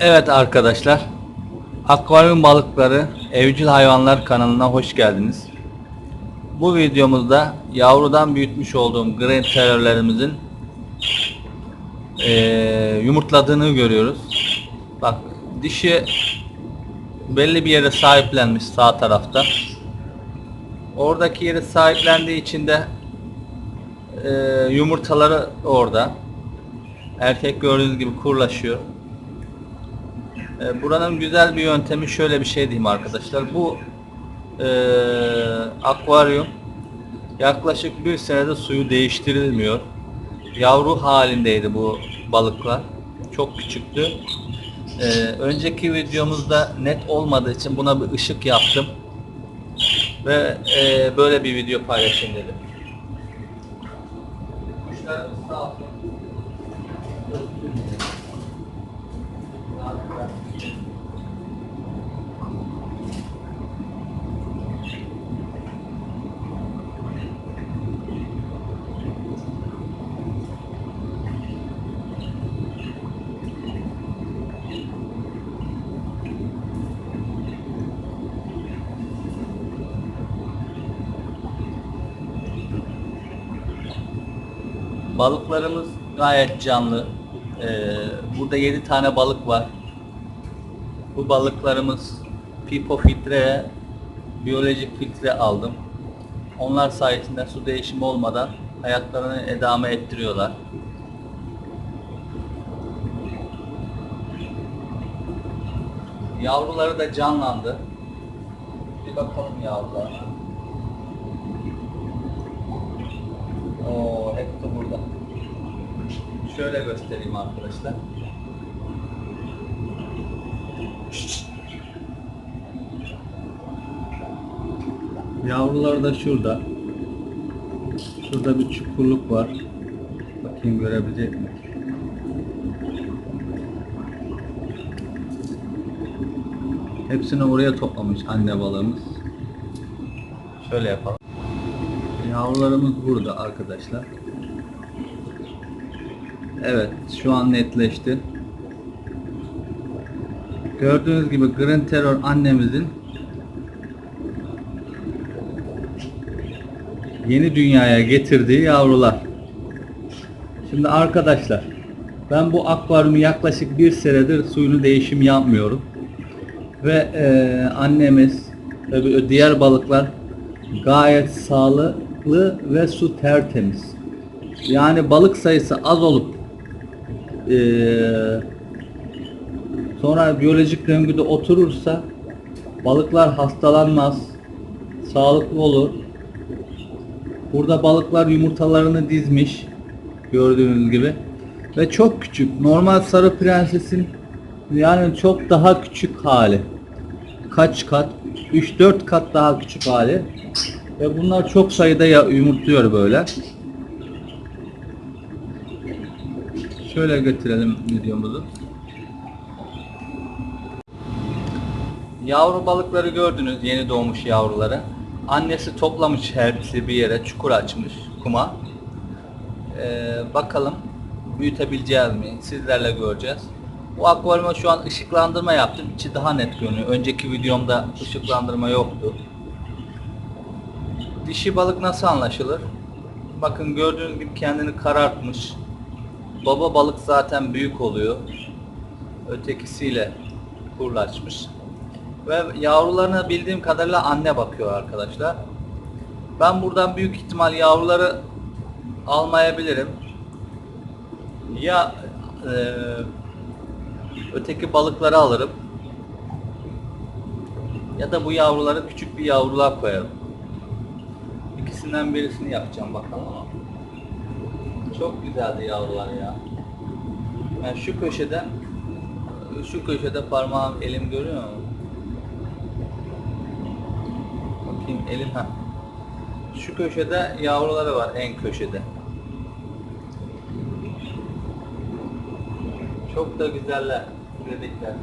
Evet arkadaşlar. Akvaryum balıkları evcil hayvanlar kanalına hoş geldiniz. Bu videomuzda yavrudan büyütmüş olduğum green terörlerimizin eee, yumurtladığını görüyoruz. Bak dişi belli bir yere sahiplenmiş sağ tarafta. Oradaki yeri sahiplendiği için de eee, yumurtaları orada. Erkek gördüğünüz gibi kurlaşıyor. E, buranın güzel bir yöntemi şöyle bir şey diyeyim arkadaşlar. Bu e, akvaryum yaklaşık bir senede suyu değiştirilmiyor. Yavru halindeydi bu balıklar. Çok küçüktü. E, önceki videomuzda net olmadığı için buna bir ışık yaptım. Ve e, böyle bir video paylaşayım dedim. Kuşlarımız sağ Balıklarımız gayet canlı. Ee, burada 7 tane balık var. Bu balıklarımız pipo filtre, biyolojik filtre aldım. Onlar sayesinde su değişimi olmadan hayatlarını edame ettiriyorlar. Yavruları da canlandı. Bir bakalım yavrularına. Oo, hepsi burada. Şöyle göstereyim arkadaşlar. Yavrular da şurada. Şurada bir çukurluk var. Bakayım görebilecek mi? Hepsini oraya toplamış anne balığımız. Şöyle yapalım. Yavrularımız burada arkadaşlar. Evet şu an netleşti. Gördüğünüz gibi Green Terror annemizin yeni dünyaya getirdiği yavrular. Şimdi arkadaşlar ben bu akvaryumu yaklaşık bir senedir suyunu değişim yapmıyorum. Ve eee, annemiz ve diğer balıklar gayet sağlıklı ve su tertemiz. Yani balık sayısı az olup eee, sonra biyolojik döngüde oturursa balıklar hastalanmaz, sağlıklı olur. Burada balıklar yumurtalarını dizmiş gördüğünüz gibi ve çok küçük. Normal sarı prensesin yani çok daha küçük hali. Kaç kat? 3-4 kat daha küçük hali. Ve bunlar çok sayıda yumurtluyor böyle. Şöyle götürelim videomuzu. Yavru balıkları gördünüz yeni doğmuş yavruları. Annesi toplamış hepsi bir yere çukur açmış kuma. Ee, bakalım büyütebileceğiz mi? Sizlerle göreceğiz. Bu akvaryuma şu an ışıklandırma yaptım. İçi daha net görünüyor. Önceki videomda ışıklandırma yoktu. Dişi balık nasıl anlaşılır? Bakın gördüğünüz gibi kendini karartmış. Baba balık zaten büyük oluyor. Ötekisiyle kurlaşmış. Ve yavrularına bildiğim kadarıyla anne bakıyor arkadaşlar. Ben buradan büyük ihtimal yavruları almayabilirim. Ya eee, öteki balıkları alırım. Ya da bu yavruları küçük bir yavrular koyarım. İkisinden birisini yapacağım bakalım ama. Çok güzeldi yavrular ya. Yani şu köşeden şu köşede parmağım elim görüyor mu? Bakayım elim ha. Şu köşede yavruları var en köşede. Çok da güzeller. Dedikler.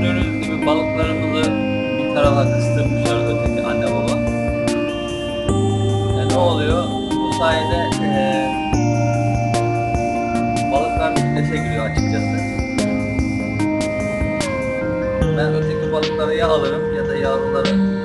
gördüğünüz gibi balıklarımızı bir tarafa kıstırmışlar öteki anne baba. E, ne oluyor? Bu sayede e, balıklar güneşe giriyor açıkçası. Ben öteki balıkları ya alırım ya da yavruları